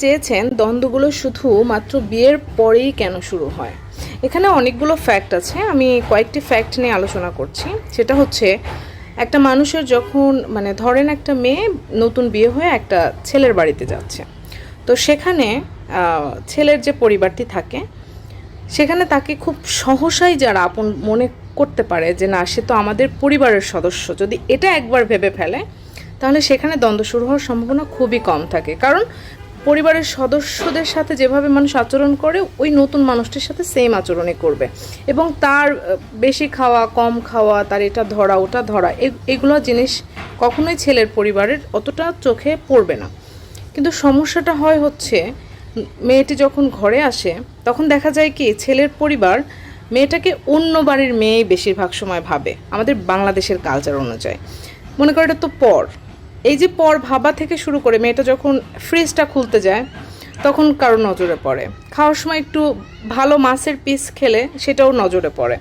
চেয়েছেন দ্বন্দ্বগুলো শুধু মাত্র বিয়ের পরেই কেন শুরু হয়। এখানে অনেকগুলো ফ্যাক্ট আছে, আমি কয়েকটি ফ্যাক্ট নিয়ে আলোচনা করছি। সেটা হচ্ছে, একটা মানুষের যখন মানে ধরেন একটা মেয়ে নতুন বিয়ে হয়ে একটা ছেলের বাড়িতে যাচ্ছে। তো সেখানে ছেলের যে পরিবারটি থাকে, সেখানে তাকে খুব সহসাই যারা আপন মনে করতে পারে যে, না, সে তো আমাদের পরিবারের সদস্য। যদি এটা একবার ভেবে ফেলে, তাহলে সেখানে দ্বন্দ্ব শুরু হওয়ার সম্ভাবনা খুবই কম থাকে। কারণ পরিবারের সদস্যদের সাথে যেভাবে মানুষ আচরণ করে, ওই নতুন মানুষটির সাথে সেম আচরণই করবে। এবং তার বেশি খাওয়া, কম খাওয়া, তার এটা ধরা, ওটা ধরা এগুলো জিনিস কখনোই ছেলের পরিবারের অতটা চোখে পড়বে না। কিন্তু সমস্যাটা হয় হচ্ছে, মেয়েটি যখন ঘরে আসে, তখন দেখা যায় কি, ছেলের পরিবার মেয়েটাকে অন্য বাড়ির মেয়েই বেশিরভাগ সময় ভাবে, আমাদের বাংলাদেশের কালচার অনুযায়ী। মনে করো এটা তো পর। এই যে পর ভাবা থেকে শুরু করে মেয়েটা যখন ফ্রিজটা খুলতে যায়, তখন কারও নজরে পড়ে। খাওয়ার সময় একটু ভালো মাছের পিস খেলে সেটাও নজরে পড়ে।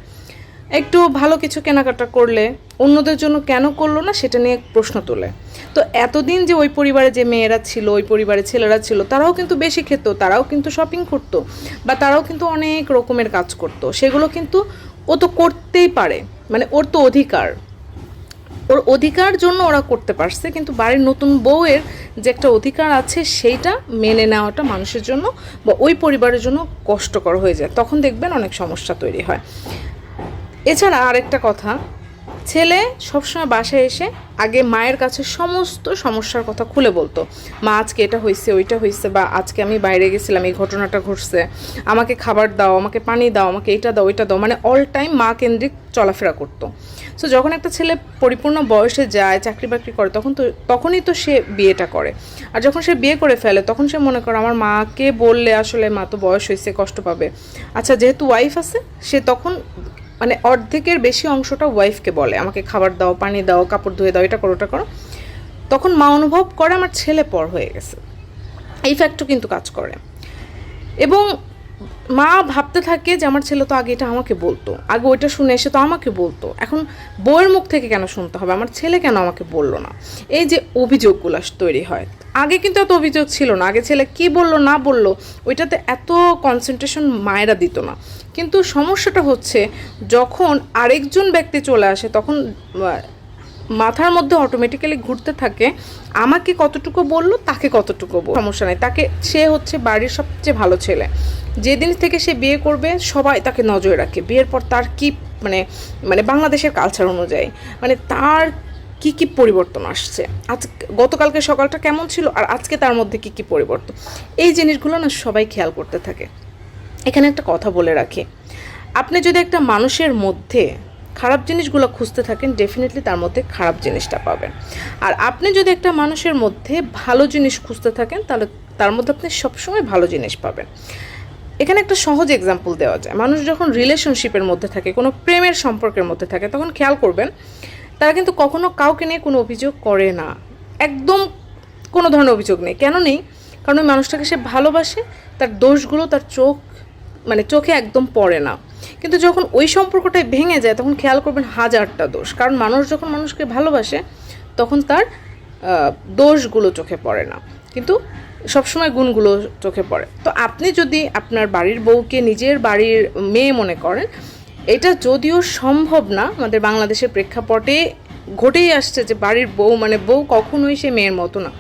একটু ভালো কিছু কেনাকাটা করলে অন্যদের জন্য কেন করল না সেটা নিয়ে প্রশ্ন তোলে। তো এতদিন যে ওই পরিবারে যে মেয়েরা ছিল, ওই পরিবারে ছেলেরা ছিল, তারাও কিন্তু বেশি খেত, তারাও কিন্তু শপিং করতো বা তারাও কিন্তু অনেক রকমের কাজ করতো। সেগুলো কিন্তু ও তো করতেই পারে মানে ওর তো অধিকার। ওর অধিকার জন্য ওরা করতে পারছে, কিন্তু বাড়ির নতুন বউয়ের যে একটা অধিকার আছে, সেইটা মেনে নেওয়াটা মানুষের জন্য বা ওই পরিবারের জন্য কষ্টকর হয়ে যায়। তখন দেখবেন অনেক সমস্যা তৈরি হয়। এছাড়া আরেকটা কথা ছেলে সবসময় বাসায় এসে আগে মায়ের কাছে সমস্ত সমস্যার কথা খুলে বলতো। মা, আজকে এটা হয়েছে ওইটা হয়েছে বা আজকে আমি বাইরে গেছিলাম, এই ঘটনাটা ঘটছে। আমাকে খাবার দাও, আমাকে পানি দাও, আমাকে এইটা দাও, ওইটা দাও। মানে অল টাইম মা কেন্দ্রিক চলাফেরা করতো। সো যখন একটা ছেলে পরিপূর্ণ বয়সে যায়, চাকরি বাকরি করে, তখন তো, তখনই তো সে বিয়েটা করে। আর যখন সে বিয়ে করে ফেলে, তখন সে মনে করে, আমার মাকে বললে আসলে মা তো বয়স হয়েছে কষ্ট পাবে। আচ্ছা যেহেতু ওয়াইফ আছে, সে তখন মানে অর্ধেকের বেশি অংশটা ওয়াইফকে বলে। আমাকে খাবার দাও, পানি দাও, কাপড় ধুয়ে দাও, এটা করো, ওটা করো। তখন মা অনুভব করে আমার ছেলে পর হয়ে গেছে। এই ফ্যাক্টও কিন্তু কাজ করে। এবং মা ভাবতে থাকে যে আমার ছেলে তো আগে এটা আমাকে বলতো। আগে ওইটা শুনে এসে তো আমাকে বলতো। এখন বউয়ের মুখ থেকে কেন শুনতে হবে? আমার ছেলে কেন আমাকে বলল না? এই যে অভিযোগগুলো তৈরি হয় আগে কিন্তু এত অভিযোগ ছিল না। আগে ছেলে কি বলল, না বলল, ওইটাতে এত কনসেন্ট্রেশন মায়েরা দিত না। কিন্তু সমস্যাটা হচ্ছে, যখন আরেকজন ব্যক্তি চলে আসে, তখন মাথার মধ্যে অটোমেটিক্যালি ঘুরতে থাকে, আমাকে কতটুকু বলল, তাকে কতটুকু বলল। সমস্যা নেই। তাকে, সে হচ্ছে বাড়ির সবচেয়ে ভালো ছেলে। যেদিন থেকে সে বিয়ে করবে, সবাই তাকে নজরে রাখে। বিয়ের পর তার কি মানে মানে বাংলাদেশের কালচার অনুযায়ী। মানে তার কি কি পরিবর্তন আসছে? আজ গতকালকে সকালটা কেমন ছিল আর আজকে তার মধ্যে কি কি পরিবর্তন? এই জিনিসগুলো না সবাই খেয়াল করতে থাকে। এখানে একটা কথা বলে রাখি। আপনি যদি একটা মানুষের মধ্যে খারাপ জিনিসগুলো খুঁজতে থাকেন ডেফিনেটলি তার মধ্যে খারাপ জিনিসটা পাবেন। আর আপনি যদি একটা মানুষের মধ্যে ভালো জিনিস খুঁজতে থাকেন, তাহলে তার মধ্যে আপনি সবসময় ভালো জিনিস পাবেন। এখানে একটা সহজ এক্সাম্পল দেওয়া যায়। মানুষ যখন রিলেশনশিপের মধ্যে থাকে, কোনো প্রেমের সম্পর্কের মধ্যে থাকে, তখন খেয়াল করবেন তারা কিন্তু কখনো কাউকে নিয়ে কোনো অভিযোগ করে না। একদম কোনো ধরনের অভিযোগ নেই। কেন নেই? কারণ ওই মানুষটাকে সে ভালোবাসে, তার দোষগুলো তার চোখ মানে চোখে একদম পড়ে না। কিন্তু যখন ওই সম্পর্কটাই ভেঙে যায়, তখন খেয়াল করবেন হাজারটা দোষ। কারণ মানুষ যখন মানুষকে ভালোবাসে, তখন তার দোষগুলো চোখে পড়ে না। কিন্তু সবসময় গুণগুলো চোখে পড়ে। তো আপনি যদি আপনার বাড়ির বউকে নিজের বাড়ির মেয়ে মনে করেন এটা যদিও সম্ভব না, আমাদের বাংলাদেশের প্রেক্ষাপটে ঘটেই আসছে যে বাড়ির বউ মানে বউ কখনোই সে মেয়ের মতো না।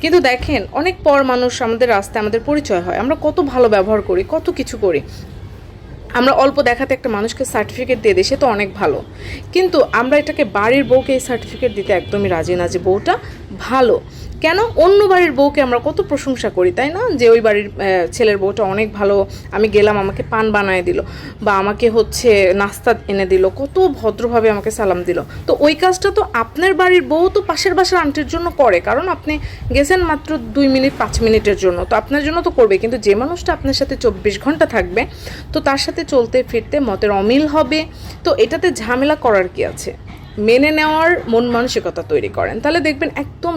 কিন্তু দেখেন, অনেক পর মানুষ আমাদের রাস্তায় আমাদের পরিচয় হয়। আমরা কত ভালো ব্যবহার করি, কত কিছু করি। আমরা অল্প দেখাতে একটা মানুষকে সার্টিফিকেট দিয়ে দিই, সে তো অনেক ভালো। কিন্তু আমরা এটাকে বাড়ির বউকে এই সার্টিফিকেট দিতে একদমই রাজি না যে বউটা ভালো। কেন? অন্য বাড়ির বউকে আমরা কত প্রশংসা করি, তাই না? যে ওই বাড়ির ছেলের বউটা অনেক ভালো, আমি গেলাম, আমাকে পান বানায় দিল, বা আমাকে হচ্ছে নাস্তা এনে দিল, কত ভদ্রভাবে আমাকে সালাম দিল। তো ওই কাজটা তো আপনার বাড়ির বউ তো পাশের বাসার আন্টির জন্য করে, কারণ আপনি গেছেন মাত্র দুই মিনিট, পাঁচ মিনিটের জন্য, তো আপনার জন্য তো করবে, কিন্তু যে মানুষটা আপনার সাথে চব্বিশ ঘণ্টা থাকবে, তো তার সাথে চলতে ফিরতে মতের অমিল হবে, তো এটাতে ঝামেলা করার কি আছে? মেনে নেওয়ার মন মানসিকতা তৈরি করেন, তাহলে দেখবেন একদম